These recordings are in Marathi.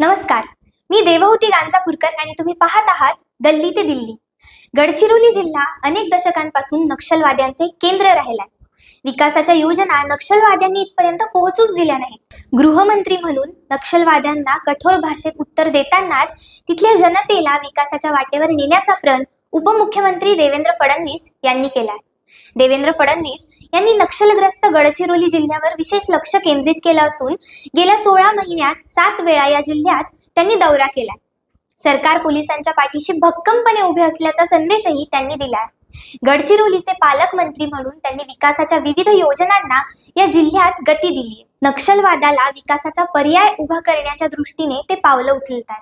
नमस्कार. मी देवहूती गांजापूरकर आणि तुम्ही पाहत आहात गल्ली ते दिल्ली. गडचिरोली जिल्हा अनेक दशकांपासून नक्षलवाद्यांचे केंद्र राहिलाय विकासाच्या योजना नक्षलवाद्यांनी इथपर्यंत पोहोचूच दिल्या नाहीत. गृहमंत्री म्हणून नक्षलवाद्यांना कठोर भाषेत उत्तर देतानाच तिथल्या जनतेला विकासाच्या वाटेवर नेण्याचा प्रण उपमुख्यमंत्री देवेंद्र फडणवीस यांनी केलाय देवेंद्र फडणवीस यांनी नक्षलग्रस्त गडचिरोली जिल्ह्यावर विशेष लक्ष केंद्रित केलं असून गेल्या सोळा महिन्यात सात वेळा या जिल्ह्यात त्यांनी दौरा केला. सरकार पोलिसांच्या पाठीशी भक्कमपणे उभे असल्याचा संदेशही त्यांनी दिलाय गडचिरोलीचे पालकमंत्री म्हणून त्यांनी विकासाच्या विविध योजनांना या जिल्ह्यात गती दिली. नक्षलवादाला विकासाचा पर्याय उभा करण्याच्या दृष्टीने ते पावलं उचलतात.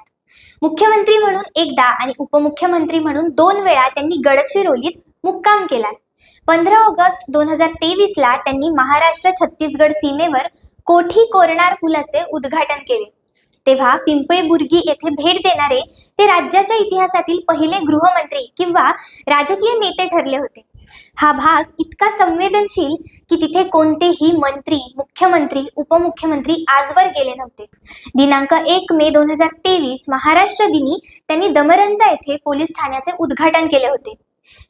मुख्यमंत्री म्हणून एकदा आणि उपमुख्यमंत्री म्हणून दोन वेळा त्यांनी गडचिरोलीत मुक्काम केला. पंधरा ऑगस्ट दोन हजार तेवीस ला त्यांनी महाराष्ट्र छत्तीसगड सीमेवर कोठी कोरणार पुलाचे उद्घाटन केले. तेव्हा पिंपळे बुर्गी येथे भेट देणारे ते राज्याच्या इतिहासातील पहिले गृहमंत्री किंवा राजकीय नेते ठरले होते. हा भाग इतका संवेदनशील की तिथे कोणतेही मंत्री मुख्यमंत्री उपमुख्यमंत्री आजवर गेले नव्हते. दिनांक एक मे दोन हजार तेवीस महाराष्ट्र दिनी त्यांनी दमरंजा येथे पोलीस ठाण्याचे उद्घाटन केले होते.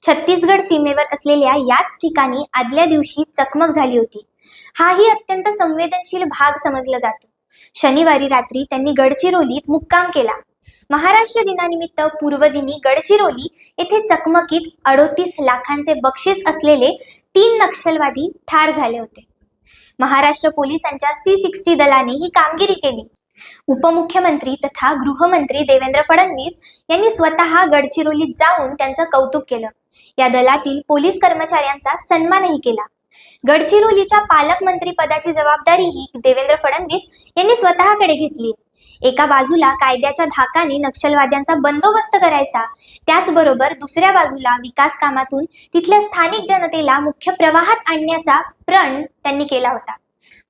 छत्तीसगड सीमेवर असलेल्या याच ठिकाणी आदल्या दिवशी चकमक झाली होती. हाही अत्यंत संवेदनशील भाग समजला जातो. शनिवारी रात्री त्यांनी गडचिरोलीत मुक्काम केला. महाराष्ट्र दिनानिमित्त पूर्वदिनी गडचिरोली येथे चकमकीत अडोतीस लाखांचे बक्षीस असलेले तीन नक्षलवादी ठार झाले होते. महाराष्ट्र पोलिसांच्या सी सिक्स्टी दलाने ही कामगिरी केली. उपमुख्यमंत्री तथा गृहमंत्री देवेंद्र फडणवीस यांनी स्वतः गडचिरोलीत जाऊन त्यांचं कौतुक केलं. या दलातील पोलीस कर्मचाऱ्यांचा सन्मानही केला. गडचिरोलीच्या पालकमंत्री पदाची जबाबदारीही देवेंद्र फडणवीस यांनी स्वतःकडे घेतली. एका बाजूला कायद्याच्या धाकाने नक्षलवाद्यांचा बंदोबस्त करायचा त्याचबरोबर दुसऱ्या बाजूला विकास कामातून तिथल्या स्थानिक जनतेला मुख्य प्रवाहात आणण्याचा प्रण त्यांनी केला होता.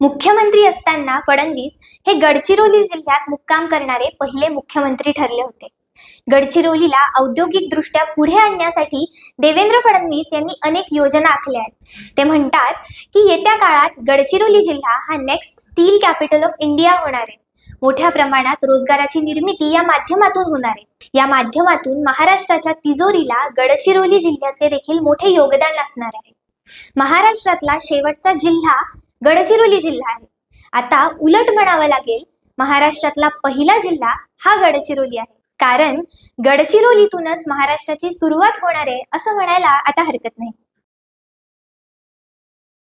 मुख्यमंत्री असताना फडणवीस हे गडचिरोली जिल्ह्यात मुक्काम करणारे पहिले मुख्यमंत्री ठरले होते. गडचिरोलीला औद्योगिक दृष्ट्या पुढे आणण्यासाठी देवेंद्र फडणवीस यांनी अनेक योजना आखल्या आहेत. ते म्हणतात की येत्या काळात गडचिरोली जिल्हा हा next steel capital of India होणार आहे. मोठ्या प्रमाणात रोजगाराची निर्मिती या माध्यमातून होणार आहे. या माध्यमातून महाराष्ट्राच्या तिजोरीला गडचिरोली जिल्ह्याचे देखील मोठे योगदान असणार आहे. महाराष्ट्रातला शेवटचा जिल्हा गडचिरोली जिल्हा आहे. आता उलट म्हणावं लागेल महाराष्ट्रातला पहिला जिल्हा हा गडचिरोली आहे. कारण गडचिरोलीतूनच महाराष्ट्राची सुरुवात होणार आहे असं म्हणायला आता हरकत नाही.